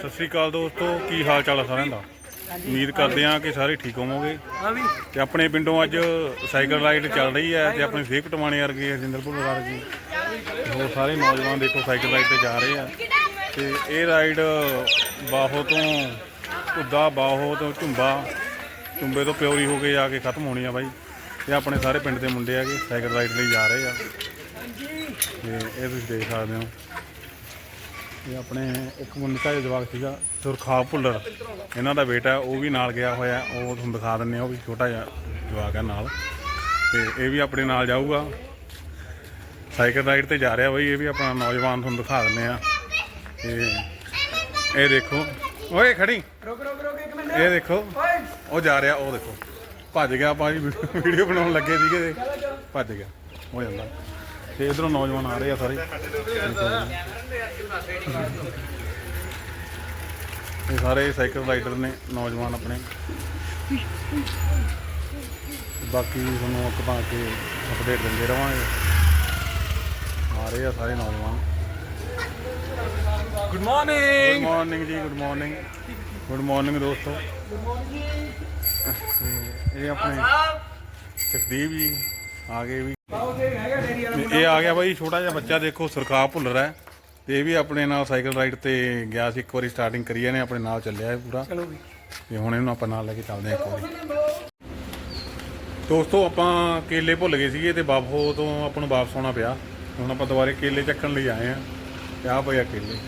ਸਤਿ ਸ੍ਰੀ ਅਕਾਲ ਦੋਸਤੋ ਕੀ ਹਾਲ ਚਾਲ ਆ ਸਾਰਿਆਂ ਦਾ? ਉਮੀਦ ਕਰਦੇ ਹਾਂ ਕਿ ਸਾਰੇ ਠੀਕ ਹੋਵੋਗੇ। ਤੇ ਆਪਣੇ ਪਿੰਡੋਂ ਅੱਜ ਸਾਈਕਲ ਰਾਈਡ ਚੱਲ ਰਹੀ ਹੈ ਤੇ ਆਪਣੇ ਫੇਕ ਟਵਾਣੇ ਵਰਗੇ ਹਰਜਿੰਦਰਪੁਰ ਵਰਗੇ ਹੋਰ ਸਾਰੇ ਨੌਜਵਾਨ ਦੇਖੋ ਸਾਈਕਲ ਰਾਈਡ ਤੇ ਜਾ ਰਹੇ ਆ। ਤੇ ਇਹ ਰਾਈਡ ਬਾਹੋ ਤੋਂ ਘੁੱਦਾ ਬਾਹੋ ਤੋਂ ਝੁੰਬਾ ਝੁੰਬੇ ਤੋਂ ਪਿਉਰੀ ਹੋ ਕੇ ਜਾ ਕੇ ਖਤਮ ਹੋਣੀ ਆ ਬਾਈ। ਤੇ ਆਪਣੇ ਸਾਰੇ ਪਿੰਡ ਦੇ ਮੁੰਡੇ ਆਗੇ ਸਾਈਕਲ ਰਾਈਡ ਲਈ ਜਾ ਰਹੇ ਆ। ਤੇ ਇਹ ਤੁਸੀਂ ਦੇਖ ਸਕਦੇ ਹੋ। ਇਹ ਆਪਣੇ ਇੱਕ ਮੁੰਡਾ ਜਿਹਾ ਜਵਾਕ ਸੀਗਾ ਸੁਰਖਾ ਭੁੱਲਰ। ਇਹਨਾਂ ਦਾ ਬੇਟਾ ਉਹ ਵੀ ਨਾਲ ਗਿਆ ਹੋਇਆ, ਉਹ ਤੁਹਾਨੂੰ ਦਿਖਾ ਦਿੰਨੇ ਆ ਉਹ ਵੀ ਛੋਟਾ ਜਿਹਾ ਜਵਾਕ ਹੈ ਨਾਲ। ਤੇ ਇਹ ਵੀ ਆਪਣੇ ਨਾਲ ਜਾਊਗਾ। ਸਾਈਕਲ ਰਾਈਡ ਤੇ ਜਾ ਰਿਹਾ ਬਈ, ਇਹ ਵੀ ਆਪਣਾ ਨੌਜਵਾਨ ਤੁਹਾਨੂੰ ਦਿਖਾ ਦਿੰਨੇ ਆ ਤੇ ਇਹ ਦੇਖੋ, ਓਏ ਖੜੀ। ਰੁਕ ਰੁਕ ਰੁਕ ਇੱਕ ਮਿੰਟ ਇਹ ਦੇਖੋ, ਉਹ ਜਾ ਰਿਹਾ, ਉਹ ਦੇਖੋ। ਭੱਜ ਗਿਆ ਭਾਜੀ ਵੀਡੀਓ ਬਣਾਉਣ ਲੱਗੇ ਸੀਗੇ। ਤੇ ਭੱਜ ਗਿਆ, ਹੋ ਜਾਂਦਾ। ਤੇ ਇਧਰੋਂ ਨੌਜਵਾਨ ਆ ਰਹੇ ਆ ਸਾਰੇ। ਇਹ ਸਾਰੇ ਸਾਈਕਲ ਰਾਈਡਰ ਨੇ ਨੌਜਵਾਨ ਆਪਣੇ। ਬਾਕੀ ਤੁਹਾਨੂੰ ਅੱਗ ਪਾ ਕੇ ਅਪਡੇਟ ਦਿੰਦੇ ਰਵਾਂਗੇ। ਆ ਰਹੇ ਆ ਸਾਰੇ ਨੌਜਵਾਨ। ਗੁੱਡ ਗੁੱਡ ਮਾਰਨਿੰਗ ਮਾਰਨਿੰਗ ਜੀ ਗੁੱਡ ਮਾਰਨਿੰਗ ਗੁੱਡ ਮਾਰਨਿੰਗ ਦੋਸਤੋ। ਇਹ ਆਪਣੇ ਸੁਖਦੀਪ ਜੀ। ਆ ਗਏ ਵੀ ਇਹ ਆ ਗਿਆ ਬਾਈ ਛੋਟਾ ਜਿਹਾ ਬੱਚਾ ਦੇਖੋ ਸੁਰਖਾ ਭੁੱਲਰ ਹੈ। ਤੇ ਇਹ ਵੀ ਆਪਣੇ ਨਾਲ ਸਾਈਕਲ ਰਾਈਡ ਤੇ ਗਿਆ ਸੀ ਇੱਕ ਵਾਰੀ ਸਟਾਰਟਿੰਗ ਕਰੀ ਇਹਨੇ ਆਪਣੇ ਨਾਲ ਚੱਲਿਆ ਇਹ ਪੂਰਾ। ਚਲੋ ਵੀ। ਤੇ ਹੁਣ ਇਹਨੂੰ ਆਪਾਂ ਨਾਲ ਲੈ ਕੇ ਚੱਲਦੇ ਹਾਂ ਇੱਕ ਵਾਰੀ। ਦੋਸਤੋ ਆਪਾਂ ਕੇਲੇ ਭੁੱਲ ਗਏ ਸੀਗੇ ਤੇ ਬਾਬੋ ਤੋਂ ਆਪਾਂ ਨੂੰ ਵਾਪਸ ਆਉਣਾ ਪਿਆ। ਹੁਣ ਆਪਾਂ ਦੁਬਾਰੇ ਕੇਲੇ ਚੱਕਣ ਲਈ ਆਏ ਆ ਤੇ ਆ ਪਿਆ ਕੇਲੇ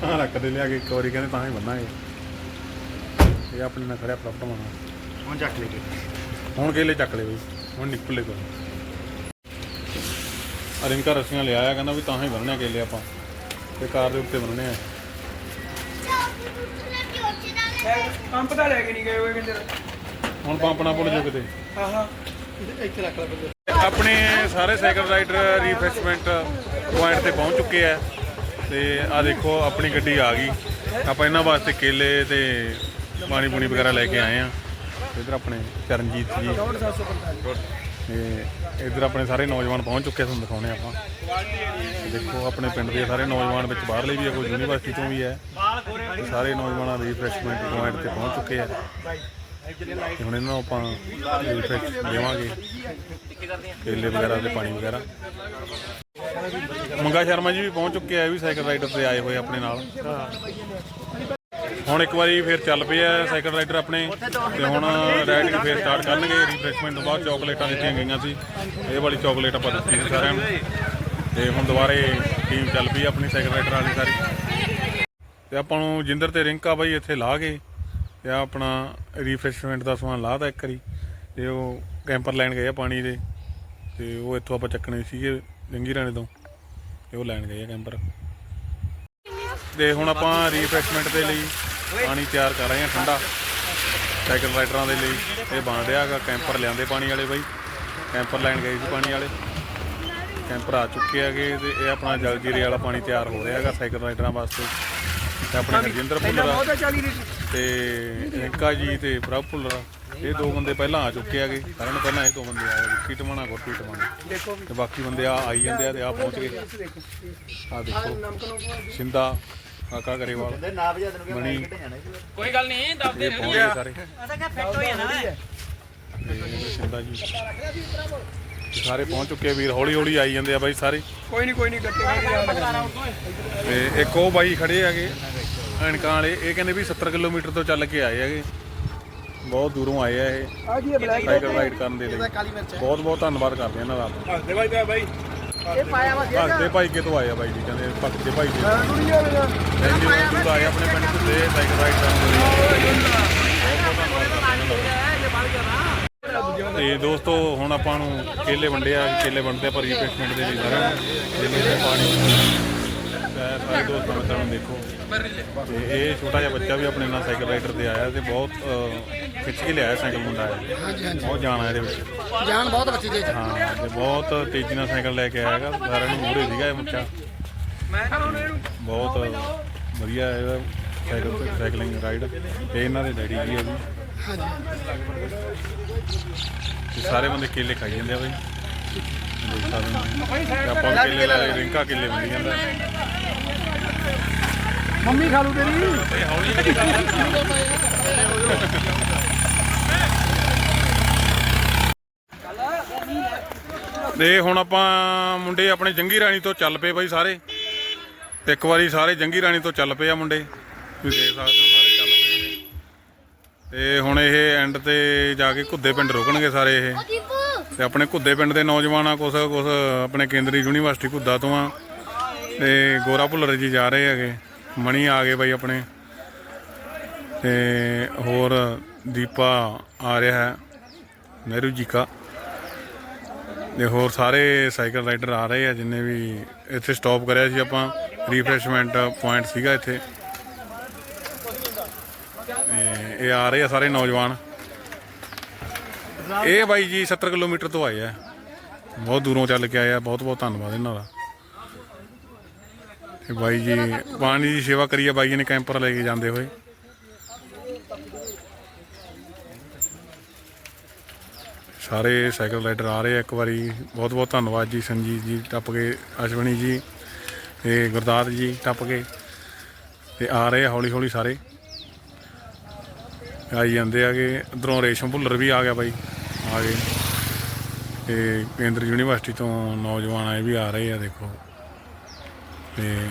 ਤਾਂ ਰੱਖਦੇ ਲਿਆ ਕੇ ਇੱਕ ਵਾਰੀ ਕਹਿੰਦੇ ਤਾਂ ਹੀ ਬੰਨਾਂਗੇ ਇਹ ਆਪਣੇ ਨਾਲ ਖੜਿਆ ਪ੍ਰਾਪਤ ਹੋਣਾ ਹੁਣ ਚੱਕ ਲੈ ਕੇ ਹੁਣ ਕੇਲੇ ਚੱਕ ਲਏ ਬਈ। ਹੁਣ ਨਿਕਲੇ ਕੋ ਅਰਿੰਕਾ ਰਸੀਆਂ ਲਿਆਇਆ ਕਹਿੰਦਾ ਵੀ ਤਾਂ ਹੀ ਬੰਨਣੇ ਕੇਲੇ ਆਪਾਂ। ਤੇ ਕਾਰ ਦੇ ਉੱਤੇ ਬੰਨਣੇ ਆ। ਪੰਪ ਤਾਂ ਲੈ ਕੇ ਨਹੀਂ ਗਏ ਹੋਏ ਕਹਿੰਦੇ ਹੁਣ ਪੰਪ ਨਾ ਭੁੱਲ ਜਾਓ ਕਿਤੇ। ਹਾਂ ਹਾਂ ਇੱਥੇ ਰੱਖ ਲੈ ਬੰਦੇ। ਆਪਣੇ ਸਾਰੇ ਸਾਈਕਲ ਰਾਈਡਰ ਰੀਫਰੈਸ਼ਮੈਂਟ ਪੁਆਇੰਟ ਤੇ ਪਹੁੰਚ ਚੁੱਕੇ ਆ। ਤੇ ਆ ਦੇਖੋ ਆਪਣੀ ਗੱਡੀ ਆ ਗਈ। ਆਪਾਂ ਇਹਨਾਂ ਵਾਸਤੇ ਕੇਲੇ ਤੇ ਪਾਣੀ ਪੂਣੀ ਵਗੈਰਾ ਲੈ ਕੇ ਆਏ ਆ। ਇਧਰ ਆਪਣੇ ਚਰਨਜੀਤ ਜੀ। ਤੇ ਇਧਰ ਆਪਣੇ ਸਾਰੇ ਨੌਜਵਾਨ ਪਹੁੰਚ ਚੁੱਕੇ ਤੁਹਾਨੂੰ ਦਿਖਾਉਣੇ ਆਪਾਂ। ਦੇਖੋ, ਆਪਣੇ ਪਿੰਡ ਦੇ ਸਾਰੇ ਨੌਜਵਾਨ ਵਿੱਚ ਬਾਹਰਲੇ ਵੀ ਹੈ ਕੋਈ ਯੂਨੀਵਰਸਿਟੀ ਤੋਂ ਵੀ ਹੈ ਸਾਰੇ ਨੌਜਵਾਨਾਂ ਦੇ ਰਿਫਰੈਸ਼ਮੈਂਟ ਪੁਆਇੰਟ ਤੇ ਪਹੁੰਚ ਚੁੱਕੇ ਆ। ਤੇ ਹੁਣ ਇਹਨਾਂ ਨੂੰ ਆਪਾਂ ਰਿਫਰੈਸ਼ ਦੇਵਾਂਗੇ। ਕੇਲੇ ਵਗੈਰਾ ਤੇ ਪਾਣੀ ਵਗੈਰਾ। ਮੰਗਾ ਸ਼ਰਮਾ ਜੀ ਵੀ ਪਹੁੰਚ ਚੁੱਕੇ ਆ, ਇਹ ਵੀ ਸਾਈਕਲ ਰਾਈਡਰ ਤੇ ਆਏ ਹੋਏ ਆਪਣੇ ਨਾਲ। ਹੁਣ ਇੱਕ ਵਾਰੀ ਫੇਰ ਚੱਲ ਪਏ ਆ ਸਾਈਕਲ ਰਾਈਡਰ ਆਪਣੇ, ਤੇ ਹੁਣ ਰਾਈਡਿੰਗ ਫੇਰ ਸਟਾਰਟ ਕਰਨਗੇ ਰਿਫਰੈਸ਼ਮੈਂਟ ਤੋਂ ਬਾਅਦ ਚਾਕਲੇਟਾਂ ਦਿੱਤੀਆਂ ਗਈਆਂ ਸੀ। ਇਹ ਵਾਲੀ ਚਾਕਲੇਟ ਆਪਾਂ ਦਿੱਤੀ ਸੀ ਸਾਰਿਆਂ ਨੂੰ। ਤੇ ਹੁਣ ਦੁਬਾਰੇ ਟੀਮ ਚੱਲ ਪਈ ਆਪਣੀ ਸਾਈਕਲ ਰਾਈਡਰ ਵਾਲੀ ਸਾਰੀ। ਤੇ ਆਪਾਂ ਨੂੰ ਜਿੰਦਰ ਤੇ ਰਿੰਕਾ ਬਾਈ ਇੱਥੇ ਲਾ ਕੇ ਤੇ ਆਪਣਾ ਰੀਫਰੈਸ਼ਮੈਂਟ ਦਾ ਸਮਾਨ ਲਾਤਾ ਇੱਕ ਵਾਰੀ। ਤੇ ਉਹ ਕੈਂਪਰ ਲੈਣ ਗਏ ਆ ਪਾਣੀ ਦੇ, ਤੇ ਉਹ ਇੱਥੋਂ ਆਪਾਂ ਚੱਕਣੇ ਸੀਗੇ ਜੰਗੀ ਰਾਣੇ ਤੋਂ, ਤੇ ਉਹ ਲੈਣ ਗਏ ਆ ਕੈਂਪਰ ਤੇ ਹੁਣ ਆਪਾਂ ਰੀਫਰੈਸ਼ਮੈਂਟ ਦੇ ਲਈ ਪਾਣੀ ਤਿਆਰ ਕਰ ਰਹੇ ਹਾਂ ਠੰਡਾ। ਸਾਈਕਲ ਰਾਈਡਰਾਂ ਦੇ ਲਈ ਇਹ ਬਣ ਰਿਹਾ ਹੈਗਾ ਕੈਂਪਰ ਲਿਆਂਦੇ ਪਾਣੀ ਵਾਲੇ ਬਾਈ। ਕੈਂਪਰ ਲੈਣ ਗਏ ਸੀ ਪਾਣੀ ਵਾਲੇ। ਕੈਂਪਰ ਆ ਚੁੱਕੇ ਹੈਗੇ ਤੇ ਇਹ ਆਪਣਾ ਜਲ ਜੀਰੇ ਵਾਲਾ ਪਾਣੀ ਤਿਆਰ ਹੋ ਰਿਹਾ ਹੈਗਾ ਸਾਈਕਲ ਰਾਈਡਰਾਂ ਵਾਸਤੇ। ਤੇ ਆਪਣੇ ਹਰਜਿੰਦਰ ਭੁੱਲਰ ਬਹੁਤ ਆ 40 ਲੀਟਰ। ਤੇ ਰਿੰਕਾ ਜੀ ਤੇ ਪ੍ਰਭ ਭੁੱਲਰ ਇਹ ਦੋ ਬੰਦੇ ਪਹਿਲਾਂ ਆ ਚੁੱਕੇ ਹੈਗੇ। ਸਾਰਿਆਂ ਨੂੰ ਪਹਿਲਾਂ ਇਹ ਦੋ ਬੰਦੇ ਆਏ ਵਿੱਕੀ ਟਮਾਣਾ ਗੁਰਪੀ ਟਮਾਣਾ। ਤੇ ਬਾਕੀ ਬੰਦੇ ਆ ਆਈ ਜਾਂਦੇ ਆ ਤੇ ਆ ਪਹੁੰਚ ਗਏ। ਆ ਦੇਖੋ। ਸਿੰਦਾ ਕਾਕਾ ਗਰੇਵਾਲ। ਕਹਿੰਦੇ ਨਾ ਵਜਾ ਤੈਨੂੰ ਕਿਹਾ ਮਣੀ। ਮੈਂ ਕਿੱਥੇ ਜਾਣਾ ਸੀ। ਕੋਈ ਗੱਲ ਨਹੀਂ ਦੱਸ ਇਹ ਪਹੁੰਚ ਗਏ ਸਾਰੇ। ਉਹਦਾ ਕਾ ਫਿੱਟ ਹੋ ਜਾਣਾ ਵਾ। ਤੇ ਇਹ ਸਿੰਦਾ ਜੀ। ਤੇ ਸਾਰੇ ਪਹੁੰਚ ਚੁੱਕੇ ਆ ਵੀਰ ਹੌਲੀ ਹੌਲੀ ਆਈ ਜਾਂਦੇ ਆ ਬਾਈ ਸਾਰੇ। ਕੋਈ ਨਹੀਂ ਕੋਈ ਨਹੀਂ ਕੱਟੇ ਗਏ ਤੇ ਇੱਕ ਉਹ ਬਾਈ ਖੜੇ ਹੈਗੇ ਐਨਕਾਂ ਵਾਲੇ। ਇਹ ਕਹਿੰਦੇ ਵੀ 70 ਕਿਲੋਮੀਟਰ ਤੋਂ ਚੱਲ ਕੇ ਆਏ ਹੈਗੇ। ਬਹੁਤ ਦੂਰੋਂ ਆਏ ਆ ਇਹ। ਆ ਜੀ ਬਲੈਕ ਰਾਈਡ ਕਰਨ ਦੇ ਲਈ। ਬਹੁਤ ਬਹੁਤ ਧੰਨਵਾਦ ਕਰਦੇ ਆ ਇਹਨਾਂ ਦਾ। ਦੇ ਬਾਈ ਬਾਈ। ਇਹ ਪਾਇਆ ਵਾ ਭਗਤੇ ਭਾਈ ਕੇ ਤੋਂ ਆਏ ਆ ਬਾਈ ਜੀ ਕਹਿੰਦੇ ਭਗਤੇ ਭਾਈ ਥੈਂਕ ਯੂ ਤੁਸੀਂ ਆਏ ਆਪਣੇ ਪਿੰਡ ਤੋਂ ਸਾਈਕਲ ਰਾਈਡ ਕਰਨ ਦੇ ਤੇ ਦੋਸਤੋ ਹੁਣ ਆਪਾਂ ਨੂੰ ਕੇਲੇ ਵੰਡੇ ਆ ਕੇਲੇ ਵੰਡਦੇ ਆ ਪਰ ਰੀਪਲੇਸਮੈਂਟ ਦੇ ਲਈ ਕੇਲੇ ਤੇ ਪਾਣੀ ਤੇ ਸਾਰੇ ਦੋਸਤਾਂ ਮਿੱਤਰਾਂ ਨੂੰ ਦੇਖੋ। ਤੇ ਇਹ ਛੋਟਾ ਜਿਹਾ ਬੱਚਾ ਵੀ ਆਪਣੇ ਨਾਲ ਸਾਈਕਲ ਰਾਈਡਰ ਤੇ ਆਇਆ ਤੇ ਬਹੁਤ ਅਹ, ਖਿੱਚ ਕੇ ਲਿਆਇਆ ਸਾਈਕਲ ਮੁੰਡਾ ਹੈ ਬਹੁਤ ਜਾਣ ਆ ਇਹਦੇ ਵਿੱਚ। ਜਾਨ ਬਹੁਤ ਬੱਚੀ ਦੇ ਹਾਂ ਤੇ ਬਹੁਤ ਤੇਜ਼ੀ ਨਾਲ ਸਾਈਕਲ ਲੈ ਕੇ ਆਇਆ ਹੈਗਾ। ਸਾਰਿਆਂ ਨੂੰ ਮੂਹਰੇ ਸੀਗਾ ਇਹ ਬੱਚਾ। ਬਹੁਤ ਵਧੀਆ ਇਹਦਾ ਸਾਈਕਲ ਸਾਈਕਲਿੰਗ ਰਾਈਡ। ਤੇ ਇਹਨਾਂ ਦੇ ਡੈਡੀ ਜੀ ਆ ਜੀ। ਤੇ ਸਾਰੇ ਬੰਦੇ ਕੇਲੇ ਖਾਈ ਜਾਂਦੇ ਆ ਬਈ। ਦੇਖ ਸਕਦੇ ਹੋ। ਆਪਾਂ ਵੀ ਕੇਲੇ ਰਿੰਕਾ ਕੇਲੇ ਬੰਦੀ ਜਾਂਦਾ ਮੰਮੀ ਖਾ ਲੂ ਤੇਰੀ ਤੇ ਹੁਣ ਆਪਾਂ ਮੁੰਡੇ ਆਪਣੇ ਜੰਗੀ ਰਾਣੀ ਤੋਂ ਚੱਲ ਪਏ ਬਾਈ ਸਾਰੇ ਇੱਕ ਵਾਰੀ ਸਾਰੇ ਜੰਗੀ ਰਾਣੀ ਤੋਂ ਚੱਲ ਪਏ ਆ ਮੁੰਡੇ ਤੁਸੀਂ ਦੇਖ ਸਕਦੇ ਹੋ ਸਾਰੇ ਚੱਲ ਪਏ ਇਹ। ਤੇ ਹੁਣ ਇਹ ਐਂਡ ਤੇ ਜਾ ਕੇ ਘੁੱਦੇ ਪਿੰਡ ਰੁਕਣਗੇ ਸਾਰੇ ਇਹ ਤੇ ਆਪਣੇ ਘੁੱਦੇ ਪਿੰਡ ਦੇ ਨੌਜਵਾਨ ਆ, ਕੁਛ ਕੁਛ ਆਪਣੇ ਕੇਂਦਰੀ ਯੂਨੀਵਰਸਿਟੀ ਘੁੱਦਾ ਤੋਂ ਆ। ਤੇ ਗੋਰਾ ਭੁੱਲਰ ਜੀ ਜਾ ਰਹੇ ਹੈਗੇ। ਮਣੀ ਆ ਗਏ ਬਾਈ ਆਪਣੇ। ਤੇ ਹੋਰ ਦੀਪਾ ਆ ਰਿਹਾ ਹੈ। ਨਹਿਰੂ ਜੀ ਕਾ। ਤੇ ਹੋਰ ਸਾਰੇ ਸਾਈਕਲ ਰਾਈਡਰ ਆ ਰਹੇ ਆ, ਜਿੰਨੇ ਵੀ ਇੱਥੇ ਸਟਾਪ ਕਰਿਆ ਸੀ ਆਪਾਂ। ਰੀਫਰੈਸ਼ਮੈਂਟ ਪੁਆਇੰਟ ਸੀਗਾ ਇੱਥੇ। ਇਹ ਆ ਰਹੇ ਆ ਸਾਰੇ ਨੌਜਵਾਨ। ਇਹ ਬਾਈ ਜੀ 70 ਕਿਲੋਮੀਟਰ ਤੋਂ ਆਏ ਆ। ਬਹੁਤ ਦੂਰੋਂ ਚੱਲ ਕੇ ਆਏ ਆ। ਬਹੁਤ ਬਹੁਤ ਧੰਨਵਾਦ ਇਹਨਾਂ ਦਾ। ਤੇ ਬਾਈ ਜੀ ਪਾਣੀ ਦੀ ਸੇਵਾ ਕਰੀਏ ਬਾਈ ਜੀ ਨੇ ਕੈਂਪਰ ਲੈ ਕੇ ਜਾਂਦੇ ਹੋਏ। ਸਾਰੇ ਸਾਈਕਲ ਰਾਈਡਰ ਆ ਰਹੇ ਆ। ਇੱਕ ਵਾਰੀ ਬਹੁਤ ਬਹੁਤ ਧੰਨਵਾਦ ਜੀ, ਸੰਜੀਤ ਜੀ ਟੱਪ ਕੇ, ਅਸ਼ਵਨੀ ਜੀ ਤੇ ਗੁਰਦਾਸ ਜੀ ਟੱਪ ਕੇ ਤੇ ਆ ਰਹੇ ਆ ਹੌਲੀ ਹੌਲੀ ਸਾਰੇ। ਆਈ ਜਾਂਦੇ ਆਗੇ ਇਧਰੋਂ ਰੇਸ਼ਮ ਭੁੱਲਰ ਵੀ ਆ ਗਿਆ ਬਾਈ। ਆ ਗਏ। ਤੇ ਕੇਂਦਰ ਯੂਨੀਵਰਸਿਟੀ ਤੋਂ ਨੌਜਵਾਨ ਆਏ ਵੀ ਆ ਰਹੇ ਆ, ਦੇਖੋ। ਤੇ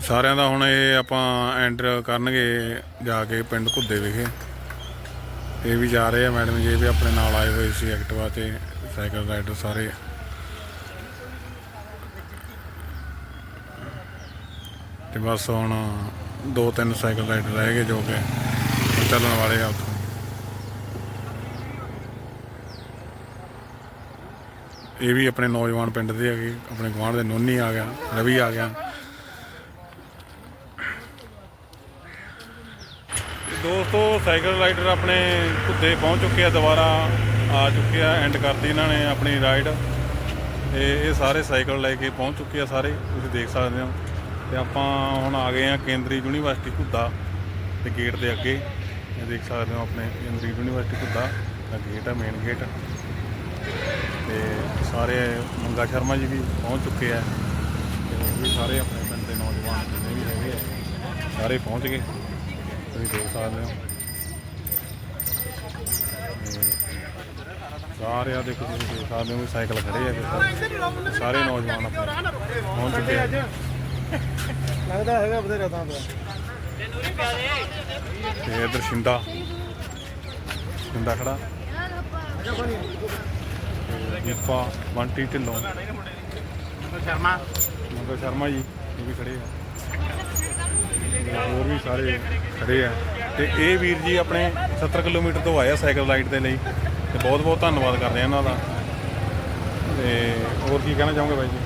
ਸਾਰਿਆਂ ਦਾ ਹੁਣ ਇਹ ਆਪਾਂ ਐਂਟਰ ਕਰਨਗੇ ਜਾ ਕੇ ਪਿੰਡ ਘੁੱਦੇ ਵਿਖੇ। ਇਹ ਵੀ ਜਾ ਰਹੇ ਆ ਮੈਡਮ ਜੀ ਵੀ ਆਪਣੇ ਨਾਲ ਆਏ ਹੋਏ ਸੀ ਐਕਟਿਵਾ ਤੇ, ਸਾਈਕਲ ਰਾਈਡਰ ਸਾਰੇ। ਤੇ ਬਸ ਹੁਣ ਦੋ ਤਿੰਨ ਸਾਈਕਲ ਰਾਈਡਰ ਰਹਿ ਗਏ ਜੋ ਕਿ ਚੱਲਣ ਵਾਲੇ ਆ ਉੱਥੋਂ। ਇਹ ਵੀ ਆਪਣੇ ਨੌਜਵਾਨ ਪਿੰਡ ਦੇ ਹੈਗੇ, ਆਪਣੇ ਗੁਆਂਢ ਦੇ ਨੋਨੀ ਆ ਗਿਆ, ਰਵੀ ਆ ਗਿਆ। ਦੋਸਤੋ, ਸਾਈਕਲ ਰਾਈਡਰ ਆਪਣੇ ਘੁੱਦੇ ਪਹੁੰਚ ਚੁੱਕੇ ਆ, ਦੁਬਾਰਾ ਆ ਚੁੱਕੇ ਆ ਐਂਡ ਕਰਤੀ ਇਹਨਾਂ ਨੇ ਆਪਣੀ ਰਾਈਡ। ਤੇ ਇਹ ਸਾਰੇ ਸਾਈਕਲ ਲੈ ਕੇ ਪਹੁੰਚ ਚੁੱਕੇ ਆ ਸਾਰੇ, ਤੁਸੀਂ ਦੇਖ ਸਕਦੇ ਹੋ। ਤੇ ਆਪਾਂ ਹੁਣ ਆ ਗਏ ਆ ਕੇਂਦਰੀ ਯੂਨੀਵਰਸਿਟੀ ਘੁੱਦਾ ਤੇ ਗੇਟ ਦੇ ਅੱਗੇ। ਇਹ ਦੇਖ ਸਕਦੇ ਹੋ ਆਪਣੇ ਕੇਂਦਰੀ ਯੂਨੀਵਰਸਿਟੀ ਘੁੱਦਾ ਦਾ ਗੇਟ ਹੈ ਮੇਨ ਗੇਟ ਤੇ ਸਾਰੇ ਮੰਗਾ ਸ਼ਰਮਾ ਜੀ ਵੀ ਪਹੁੰਚ ਚੁੱਕੇ ਆ। ਤੇ ਹੋਰ ਵੀ ਸਾਰੇ ਆਪਣੇ ਪਿੰਡ ਦੇ ਨੌਜਵਾਨ ਜਿੰਨੇ ਵੀ ਹੈਗੇ ਆ, ਸਾਰੇ ਪਹੁੰਚ ਗਏ। ਤੁਸੀਂ ਦੇਖ ਸਕਦੇ ਹੋ। ਤੇ ਸਾਰੇ ਆ ਦੇਖੋ, ਤੁਸੀਂ ਦੇਖ ਸਕਦੇ ਹੋ ਵੀ ਸਾਈਕਲ ਖੜੇ ਆ। ਸਾਰੇ ਨੌਜਵਾਨ ਆਪਣੇ ਪਹੁੰਚ ਚੁੱਕੇ ਲੱਗਦਾ ਹੈਗਾ ਬਥੇਰਾ ਤਾਂ। ਤੇ ਇਧਰ ਸ਼ਿੰਦਾ। ਸ਼ਿੰਦਾ ਖੜਾ। ਦੀਪਾ ਬੰਟੀ ਢਿੱਲੋਂ। ਸ਼ਰਮਾ। ਮੰਗਲ ਸ਼ਰਮਾ ਜੀ ਇਹ ਵੀ ਖੜੇ ਆ। ਹੋਰ ਵੀ ਸਾਰੇ ਖੜੇ ਆ। ਤੇ ਇਹ ਵੀਰ ਜੀ ਆਪਣੇ 70 ਕਿਲੋਮੀਟਰ ਤੋਂ ਆਏ ਆ ਸਾਈਕਲ ਰਾਈਡ ਦੇ ਲਈ। ਤੇ ਬਹੁਤ ਬਹੁਤ ਧੰਨਵਾਦ ਕਰਦੇ ਆ ਇਹਨਾਂ ਦਾ। ਤੇ ਹੋਰ ਕੀ ਕਹਿਣਾ ਚਾਹੋਗੇ ਬਾਈ ਜੀ?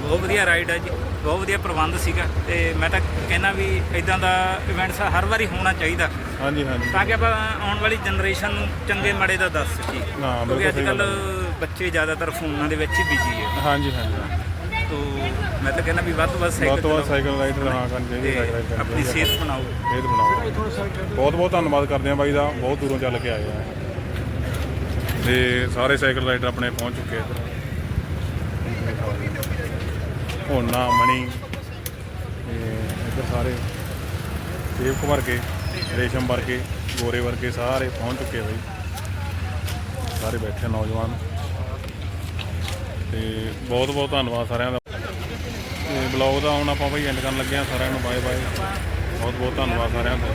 ਬਹੁਤ ਵਧੀਆ ਰਾਈਡ ਹੈ ਜੀ। ਬਹੁਤ ਵਧੀਆ ਪ੍ਰਬੰਧ ਸੀਗਾ ਤੇ ਮੈਂ ਤਾਂ ਕਹਿੰਦਾ ਵੀ ਇਦਾਂ ਦਾ ਇਵੈਂਟਸ ਹਰ ਵਾਰੀ ਹੋਣਾ ਚਾਹੀਦਾ। ਹਾਂਜੀ ਹਾਂਜੀ। ਤਾਂ ਕਿ ਆਪਾਂ ਆਉਣ ਵਾਲੀ ਜਨਰੇਸ਼ਨ ਨੂੰ ਚੰਗੇ ਮਾੜੇ ਦਾ ਦੱਸ ਸਕੀਏ। ਹਾਂ, ਬਿਲਕੁਲ ਕਿਉਂਕਿ ਅੱਜ ਕੱਲ ਬੱਚੇ ਜ਼ਿਆਦਾਤਰ ਫੋਨਾਂ ਦੇ ਵਿੱਚ ਹੀ ਬਿਜ਼ੀ ਹੈ ਹਾਂਜੀ ਹਾਂਜੀ। ਤੋ ਮੈਂ ਤਾਂ ਕਹਿੰਦਾ ਵੀ ਵੱਧ ਤੋਂ ਵੱਧ ਬਹੁਤ ਸਾਈਕਲ ਤੋਂ ਵੱਧ ਸਾਈਕਲ ਰਾਈਡਰ ਹਾਂ ਕਰਨ ਚਾਹੀਦੇ ਸਾਈਕਲ ਰਾਈਡ ਆਪਣੀ ਸਿਹਤ ਬਣਾਓ। ਸਿਹਤ ਬਣਾਓ। ਬਹੁਤ ਬਹੁਤ ਧੰਨਵਾਦ ਕਰਦੇ ਆ ਬਾਈ ਦਾ ਬਹੁਤ ਦੂਰੋਂ ਚੱਲ ਕੇ ਆਏ ਆ। ਤੇ ਸਾਰੇ ਸਾਈਕਲ ਰਾਈਡਰ ਆਪਣੇ ਪਹੁੰਚ ਚੁੱਕੇ ਆ। ਹੋਣਾ ਮਣੀ ਤੇ ਇੱਧਰ ਸਾਰੇ ਸੇਵਕ ਵਰਗੇ, ਰੇਸ਼ਮ ਵਰਗੇ, ਗੋਰੇ ਵਰਗੇ ਸਾਰੇ ਪਹੁੰਚ ਚੁੱਕੇ ਬਈ। ਸਾਰੇ ਬੈਠੇ ਨੌਜਵਾਨ। ਤੇ ਬਹੁਤ ਬਹੁਤ ਧੰਨਵਾਦ ਸਾਰਿਆਂ ਦਾ। ਤੇ ਬਲੌਗ ਦਾ ਹੁਣ ਆਪਾਂ ਬਈ ਐਂਡ ਕਰਨ ਲੱਗੇ ਆ ਸਾਰਿਆਂ ਨੂੰ। Bye bye. ਬਹੁਤ ਬਹੁਤ ਧੰਨਵਾਦ ਸਾਰਿਆਂ ਦਾ।